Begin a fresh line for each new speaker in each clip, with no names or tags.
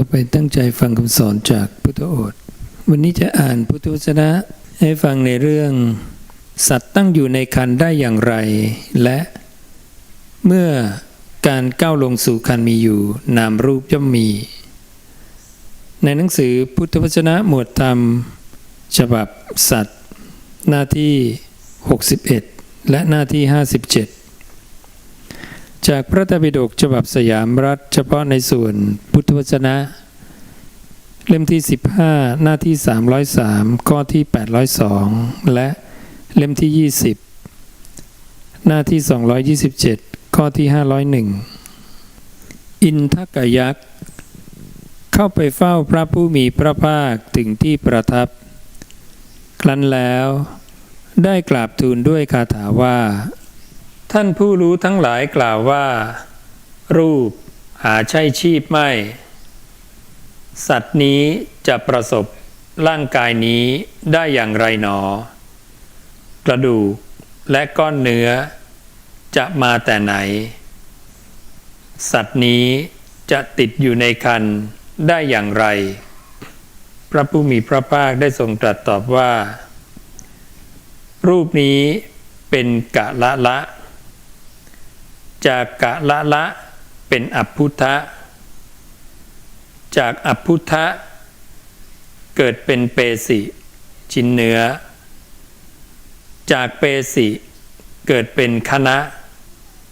ต่อไปตั้งใจฟังคำสอนจากพุทธโอษฐ์วันนี้จะอ่านพุทธวจนะให้ฟังในเรื่อง สัตว์ตั้งอยู่ในคันได้อย่างไร และเมื่อการก้าวลงสู่คันมีอยู่ นามรูปย่อมมี ในหนังสือพุทธวจนะหมวดธรรม ฉบับสัตว์ หน้าที่ 61 และหน้าที่ 57 จากพระไตรปิฎกฉบับสยามรัฐ เฉพาะในส่วนพุทธวจนะ เล่มที่ 15 หน้าที่ 303 ข้อที่ 802 และเล่มที่ 20 หน้าที่ 227 ข้อที่ 501 อินทกยักษ์ เข้าไปเฝ้าพระผู้มีพระภาคถึงที่ประทับ ครั้นแล้วได้กราบทูลด้วยคาถาว่า ท่านผู้รู้ทั้งหลายกล่าวว่า รูปหาใช่ชีพไม่ สัตว์นี้จะประสบร่างกายนี้ได้อย่างไรหนอ กระดูกและก้อนเนื้อ จะมาแต่ไหน สัตว์นี้จะติดอยู่ในคันได้อย่างไร พระผู้มีพระภาคได้ทรงตรัสตอบว่า รูปนี้เป็นกะละละ จากกะละละเป็นอัพพุทธะ จากอัพพุทธะ เกิดเป็นเปสิชิ้นเนื้อ จากเปสิเกิดเป็นคณะ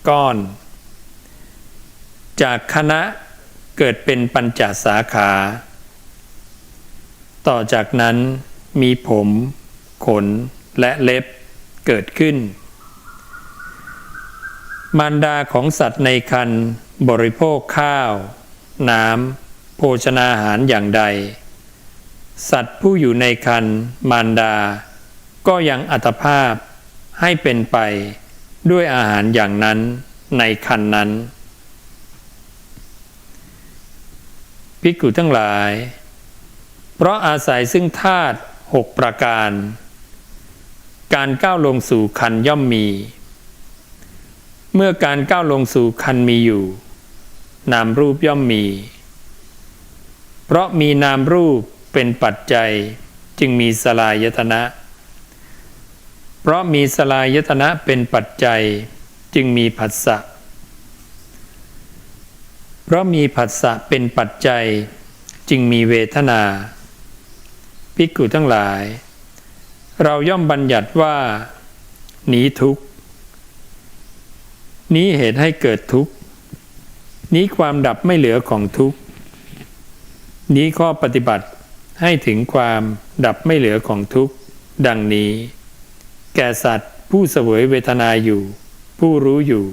ก้อน จากคณะเกิดเป็นปัญจสาขา ต่อจากนั้นมีผม ขนและเล็บเกิดขึ้น มารดาของสัตว์ในคันบริโภคข้าว น้ำโภชนาหารอย่างใด สัตว์ผู้อยู่ในคันมารดา ก็ยังอัตภาพให้เป็นไปด้วยอาหารอย่างนั้นในคันนั้น ภิกขุทั้งหลาย เพราะอาศัยซึ่งธาตุหกประการ การก้าวลงสู่คันย่อมมี เมื่อการก้าวลงสู่คันมีอยู่ นามรูปย่อมมี เพราะมีนามรูปเป็นปัจจัยจึงมีสลายตนะ เพราะมีสลายตนะเป็นปัจจัยจึงมีผัสสะ เพราะมีผัสสะเป็นปัจจัยจึงมีเวทนาภิกขุทั้งหลาย เราย่อมบัญญัติว่าหนีทุกข์ นี้เหตุให้เกิดทุกข์ นี้ความดับไม่เหลือของทุกข์ นี้ข้อปฏิบัติให้ถึงความดับไม่เหลือของทุกข์ ดังนี้ แก่สัตว์ผู้เสวยเวทนาอยู่ ผู้รู้อยู่